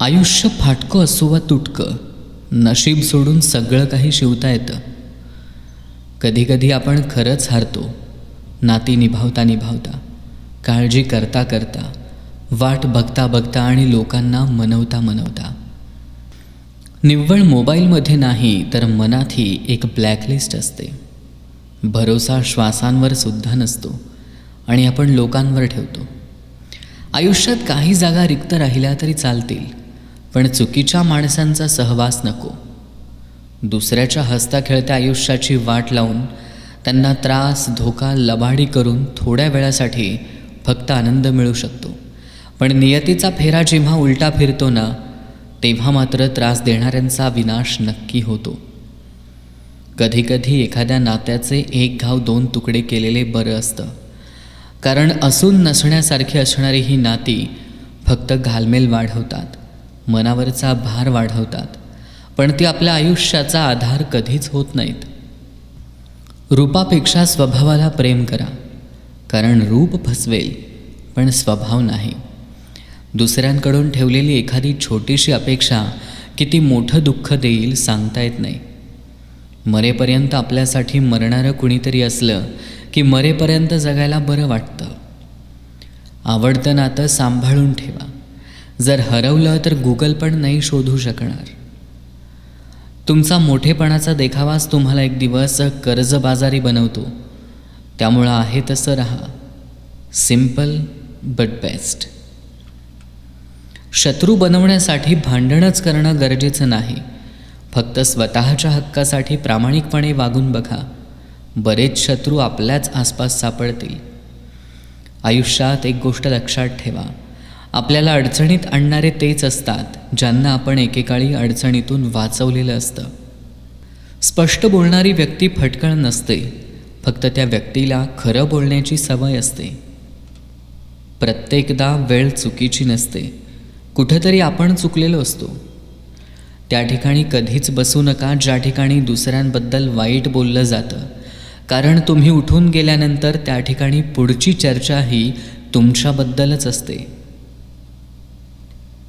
आयुष्य फाटकं असो वा तुटकं नशीब सोडून सगळं काही शिवता येतं. कधीकधी आपण खरंच हारतो नाती निभावता निभावता काळजी करता करता वाट बघता बघता आणि लोकांना मनवता मनवता. निव्वळ मोबाईलमध्ये नाही तर मनातही एक ब्लॅकलिस्ट असते. भरोसा श्वासांवर सुद्धा नसतो आणि आपण लोकांवर ठेवतो. आयुष्यात काही जागा रिक्त राहिल्या तरी चालतील. पण चुकीच्या माणसांचा सहवास नको. दुसऱ्याच्या हसता खेळत्या आयुष्याची वाट लावून त्यांना त्रास धोका लबाडी करून थोड्या वेळासाठी फक्त आनंद मिळू शकतो. पण नियतीचा फेरा जेव्हा उलटा फिरतो ना तेव्हा मात्र त्रास देणाऱ्यांचा विनाश नक्की होतो. कधीकधी एखाद्या नात्याचे एक घाव दोन तुकडे केलेले बरं असतं. कारण असून नसण्यासारखी असणारी ही नाती फक्त घालमेल वाढवतात. मनावरचा भार वाढवतात पण ती आपल्या आयुष्याचा आधार कधीच होत नाहीत. रूपापेक्षा स्वभावाला प्रेम करा कारण रूप फसवेल पण स्वभाव नाही. दुसऱ्यांकडून ठेवलेली एखादी छोटीशी अपेक्षा किती मोठं दुःख देईल सांगता येत नाही. मरेपर्यंत आपल्यासाठी मरणारं कुणीतरी असलं की मरेपर्यंत जगायला बरं वाटतं. आवडतं नातं सांभाळून ठेवा. जर हरवलं तर गुगल पण नाही शोधू शकणार. तुमचा मोठेपणाचा देखावाच तुम्हाला एक दिवस कर्जबाजारी बनवतो. त्यामुळं आहे तसं राहा. सिंपल बट बेस्ट शत्रू बनवण्यासाठी भांडणच करणं गरजेचं नाही. फक्त स्वतःच्या हक्कासाठी प्रामाणिकपणे वागून बघा. बरेच शत्रू आपल्याच आसपास सापडतील. आयुष्यात एक गोष्ट लक्षात ठेवा. आपल्याला अडचणीत आणणारे तेच असतात ज्यांना आपण एकेकाळी अडचणीतून वाचवलेलं असतं. स्पष्ट बोलणारी व्यक्ती फटकळ नसते फक्त त्या व्यक्तीला खरं बोलण्याची सवय असते. प्रत्येकदा वेळ चुकीची नसते कुठंतरी आपण चुकलेलो असतो. त्या ठिकाणी कधीच बसू नका ज्या ठिकाणी दुसऱ्यांबद्दल वाईट बोललं जातं कारण तुम्ही उठून गेल्यानंतर त्या ठिकाणी पुढची चर्चा ही तुमच्याबद्दलच असते.